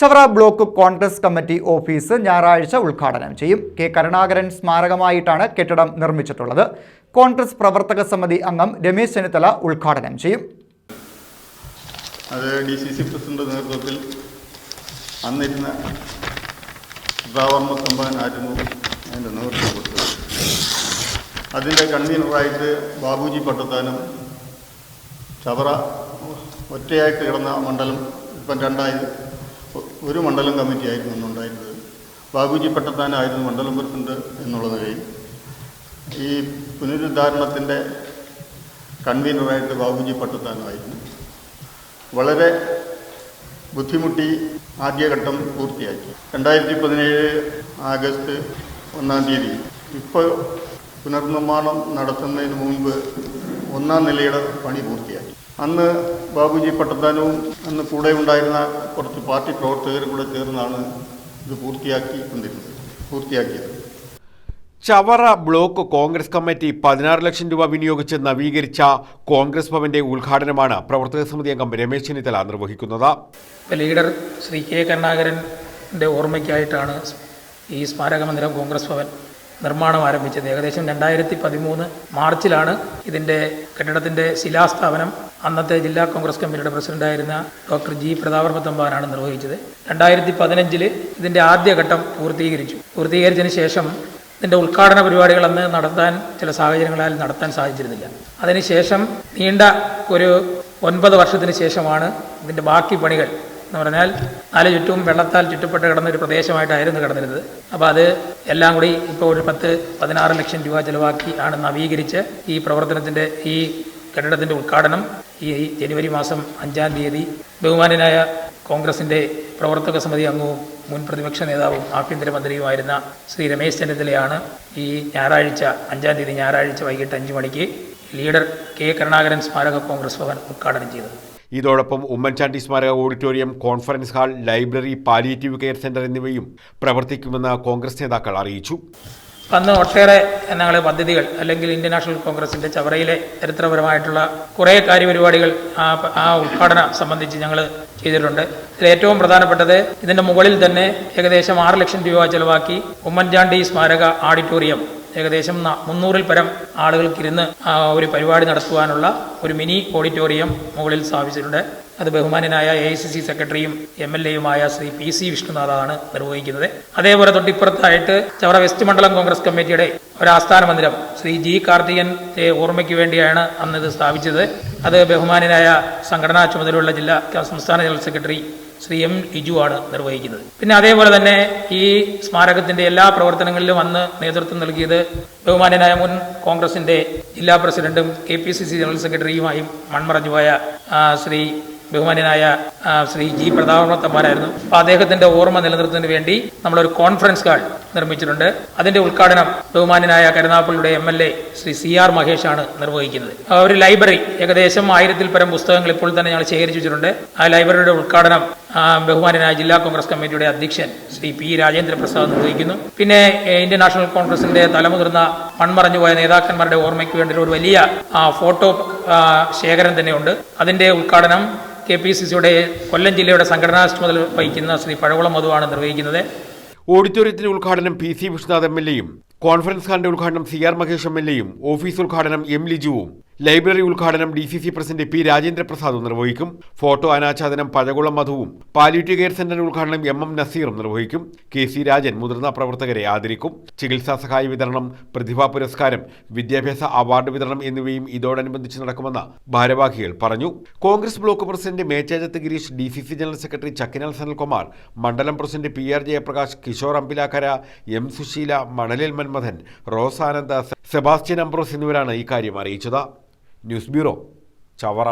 Chavara block Congress committee office ഞായറാഴ്ച ഉദ്ഘാടനം ചെയ്യും. കെ കരുണാകരൻ സ്മാരകമായിട്ടാണ് കെട്ടിടം നിർമ്മിച്ചിട്ടുള്ളത്. കോൺഗ്രസ് പ്രവർത്തക സമിതി അംഗം രമേശ് ചെന്നിത്തല ഉദ്ഘാടനം ചെയ്യും. അത് ഡി സി സി പ്രസിഡന്റ് നേതൃത്വത്തിൽ അന്നിരുന്ന തമ്പാനായിരുന്നു അതിന്റെ നേതൃത്വം കൊടുത്തത് അതിന്റെ കൺവീനറായിട്ട് ബാബുജി പട്ടത്താനും ചവറ ഒറ്റയായിട്ട് കിടന്ന മണ്ഡലം ഇപ്പം രണ്ടായി ഒരു മണ്ഡലം കമ്മിറ്റി ആയിരുന്നു അന്നുണ്ടായിരുന്നത്. ബാബുജി പട്ടത്താനായിരുന്നു മണ്ഡലം പ്രസിഡന്റ് എന്നുള്ള നിലയിൽ ഈ പുനരുദ്ധാരണത്തിന്റെ കൺവീനറായിട്ട് ബാബുജി പട്ടത്താനായിരുന്നു. വളരെ ബുദ്ധിമുട്ടി ആദ്യഘട്ടം പൂർത്തിയാക്കി. രണ്ടായിരത്തി പതിനേഴ് ആഗസ്റ്റ് ഒന്നാം തീയതി. ഇപ്പോൾ പുനർനിർമ്മാണം നടത്തുന്നതിന് മുൻപ് ഒന്നാം നിലയുടെ പണി പൂർത്തിയാക്കി. അന്ന് ബാബുജി പട്ടത്താനവും അന്ന് കൂടെ ഉണ്ടായിരുന്ന കുറച്ച് പാർട്ടി പ്രവർത്തകരും കൂടെ ചേർന്നാണ് ഇത് പൂർത്തിയാക്കിക്കൊണ്ടിരുന്നത് പൂർത്തിയാക്കിയത്. ചവറ ബ്ലോക്ക് കോൺഗ്രസ് കമ്മിറ്റി പതിനാറ് ലക്ഷം രൂപ വിനിയോഗിച്ച് നവീകരിച്ച കോൺഗ്രസ് ഭവന്റെ ഉദ്ഘാടനമാണ് പ്രവർത്തക സമിതി അംഗം രമേശ് ചെന്നിത്തല നിർവഹിക്കുന്നത്. ലീഡർ ശ്രീ കെ കരുണാകരന്റെ ഓർമ്മയ്ക്കായിട്ടാണ് ഈ സ്മാരക മന്ദിരം കോൺഗ്രസ് ഭവൻ നിർമ്മാണം ആരംഭിച്ചത്. ഏകദേശം രണ്ടായിരത്തി പതിമൂന്ന് മാർച്ചിലാണ് ഇതിന്റെ കെട്ടിടത്തിന്റെ ശിലാസ്ഥാപനം. അന്നത്തെ ജില്ലാ കോൺഗ്രസ് കമ്മിറ്റിയുടെ പ്രസിഡന്റായിരുന്ന ഡോക്ടർ ജി പ്രതാപർമ്മ തമ്പാനാണ് നിർവഹിച്ചത്. രണ്ടായിരത്തി പതിനഞ്ചിൽ ഇതിന്റെ ആദ്യഘട്ടം പൂർത്തീകരിച്ചു. പൂർത്തീകരിച്ചതിന് ശേഷം ഇതിന്റെ ഉദ്ഘാടന പരിപാടികൾ അന്ന് നടത്താൻ ചില സാഹചര്യങ്ങളാൽ നടത്താൻ സാധിച്ചിരുന്നില്ല. അതിനുശേഷം നീണ്ട ഒരു ഒൻപത് വർഷത്തിന് ശേഷമാണ് ഇതിന്റെ ബാക്കി പണികൾ എന്ന് പറഞ്ഞാൽ നാല് ചുറ്റും വെള്ളത്താൽ ചുറ്റപ്പെട്ട് കിടന്ന ഒരു പ്രദേശമായിട്ടായിരുന്നു കിടന്നിരുന്നത്. അപ്പോൾ അത് എല്ലാം കൂടി ഇപ്പോൾ ഒരു പത്ത് പതിനാറ് ലക്ഷം രൂപ ചിലവാക്കി ആണ് നവീകരിച്ച് ഈ പ്രവർത്തനത്തിന്റെ ഈ കെട്ടിടത്തിന്റെ ഉദ്ഘാടനം ഈ ജനുവരി മാസം അഞ്ചാം തീയതി ബഹുമാനനായ കോൺഗ്രസിന്റെ പ്രവർത്തക സമിതി അംഗവും മുൻ പ്രതിപക്ഷ നേതാവും ആഭ്യന്തരമന്ത്രിയുമായിരുന്ന ശ്രീ രമേശ് ചെന്നിത്തലയാണ് ഈ ഞായറാഴ്ച അഞ്ചാം തീയതി ഞായറാഴ്ച വൈകിട്ട് അഞ്ച് മണിക്ക് ലീഡർ കെ കരുണാകരൻ സ്മാരക കോൺഗ്രസ് ഭവൻ ഉദ്ഘാടനം ചെയ്തത്. ഇതോടൊപ്പം ഉമ്മൻചാണ്ടി സ്മാരക auditorium conference hall library palliative care centre എന്നിവയും പ്രവർത്തിക്കുമെന്ന് കോൺഗ്രസ് നേതാക്കൾ അറിയിച്ചു. അന്ന് ഒട്ടേറെ ഞങ്ങൾ പദ്ധതികൾ അല്ലെങ്കിൽ ഇന്ത്യൻ നാഷണൽ കോൺഗ്രസിന്റെ ചവറയിലെ ചരിത്രപരമായിട്ടുള്ള കുറേ കാര്യപരിപാടികൾ ആ ആ ഉദ്ഘാടനം സംബന്ധിച്ച് ഞങ്ങൾ ചെയ്തിട്ടുണ്ട്. ഏറ്റവും പ്രധാനപ്പെട്ടത് ഇതിന്റെ മുകളിൽ തന്നെ ഏകദേശം ആറ് ലക്ഷം രൂപ ചെലവാക്കി ഉമ്മൻചാണ്ടി സ്മാരക ഓഡിറ്റോറിയം ഏകദേശം മുന്നൂറിൽ പരം ആളുകൾക്കിരുന്ന് ഒരു പരിപാടി നടത്തുവാനുള്ള ഒരു മിനി ഓഡിറ്റോറിയം മുകളിൽ സ്ഥാപിച്ചിട്ടുണ്ട്. അത് ബഹുമാനനായ എ ഐ സി സി സെക്രട്ടറിയും എം എൽ എയുമായ ശ്രീ പി സി വിഷ്ണുനാഥാണ് നിർവഹിക്കുന്നത്. അതേപോലെ തൊട്ടിപ്പുറത്തായിട്ട് ചവറ വെസ്റ്റ് മണ്ഡലം കോൺഗ്രസ് കമ്മിറ്റിയുടെ ഒരു ആസ്ഥാന മന്ദിരം ശ്രീ ജി കാർത്തികന്റെ ഓർമ്മയ്ക്ക് വേണ്ടിയാണ് അന്ന് ഇത് സ്ഥാപിച്ചത്. അത് ബഹുമാനനായ സംഘടനാ ചുമതലയുള്ള ജില്ലാ സംസ്ഥാന general secretary Shri M Liju ആണ് നിർവഹിക്കുന്നത്. പിന്നെ അതേപോലെ തന്നെ ഈ സ്മാരകത്തിന്റെ എല്ലാ പ്രവർത്തനങ്ങളിലും അന്ന് നേതൃത്വം നൽകിയത് ബഹുമാനനായ മുൻ കോൺഗ്രസിന്റെ ജില്ലാ പ്രസിഡന്റും K P C C general സെക്രട്ടറിയുമായും മൺമറഞ്ഞുപോയ ശ്രീ ബഹുമാന്യനായ ശ്രീ ജി പ്രതാപർമ്മ തമ്പാനായിരുന്നു അപ്പോൾ അദ്ദേഹത്തിന്റെ ഓർമ്മ നിലനിർത്തുന്നതിന് വേണ്ടി നമ്മളൊരു കോൺഫറൻസ് ഹാൾ നിർമ്മിച്ചിട്ടുണ്ട്. അതിന്റെ ഉദ്ഘാടനം ബഹുമാന്യനായ കരുനാപ്പള്ളിയുടെ M L A Shri C R Mahesh ആണ് നിർവഹിക്കുന്നത് ഒരു ലൈബ്രറി ഏകദേശം ആയിരത്തിൽ പരം പുസ്തകങ്ങൾ ഇപ്പോൾ തന്നെ ഞങ്ങൾ ശേഖരിച്ചു വെച്ചിട്ടുണ്ട്. ആ ലൈബ്രറിയുടെ ഉദ്ഘാടനം ആ, ബഹുമാന്യനായ ജില്ലാ കോൺഗ്രസ് കമ്മിറ്റിയുടെ അധ്യക്ഷൻ ശ്രീ പി രാജേന്ദ്ര പ്രസാദ് നിർവഹിക്കുന്നു. പിന്നെ ഇന്ത്യൻ നാഷണൽ കോൺഗ്രസിന്റെ തലമുതിർന്ന മൺമറഞ്ഞുപോയ നേതാക്കന്മാരുടെ ഓർമ്മയ്ക്ക് വേണ്ടി ഒരു വലിയ ഫോട്ടോ ശേഖരം തന്നെയുണ്ട്. അതിന്റെ ഉദ്ഘാടനം കെ പി സി സിയുടെ കൊല്ലം ജില്ലയുടെ സംഘടനാ ചുമതല വഹിക്കുന്ന ശ്രീ പഴകുളം മധുവാണ് നിർവഹിക്കുന്നത്. ഓഡിറ്റോറിയത്തിന്റെ ഉദ്ഘാടനം P C Vishnunath M L എയും കോൺഫറൻസ് ഹാളിന്റെ ഉദ്ഘാടനം C R Mahesh M L എയും ഓഫീസ് ഉദ്ഘാടനം എം ലിജുവും. ലൈബ്രറി ഉദ്ഘാടനം D C C president P Rajendra പ്രസാദും നിർവഹിക്കും. ഫോട്ടോ അനാച്ഛാദനം പഴകുളം മധുവും പാലിയേറ്റീവ് കെയർ സെന്റർ ഉദ്ഘാടനം എം എം നസീറും നിർവഹിക്കും. കെ സി രാജൻ മുതിർന്ന പ്രവർത്തകരെ ആദരിക്കും. ചികിത്സാ സഹായ വിതരണം പ്രതിഭാ പുരസ്കാരം വിദ്യാഭ്യാസ അവാർഡ് വിതരണം എന്നിവയും ഇതോടനുബന്ധിച്ച് നടക്കുമെന്ന് ഭാരവാഹികൾ പറഞ്ഞു. Congress block president Mechajath Girish D C C general secretary Chakkinal Sanalkumar മണ്ഡലം president P R Jayaprakash Kishore Ambilakkara M Susheela Manalil Manmathan Rose Ananda Sebastian Ambrose എന്നിവരാണ് ഇക്കാര്യം അറിയിച്ചത്. News bureau Chavara.